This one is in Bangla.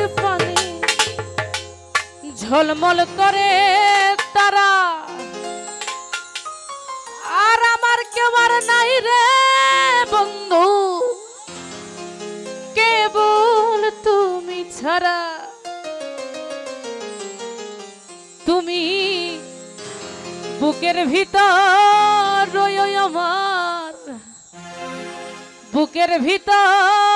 চোখের পানি ঝলমল করে তারা। আর আমার কেউ আর নাই রে বন্ধু, কেবল তুমি ছাড়া। তুমি বুকের ভিতর রয় আমার, বুকের ভিতর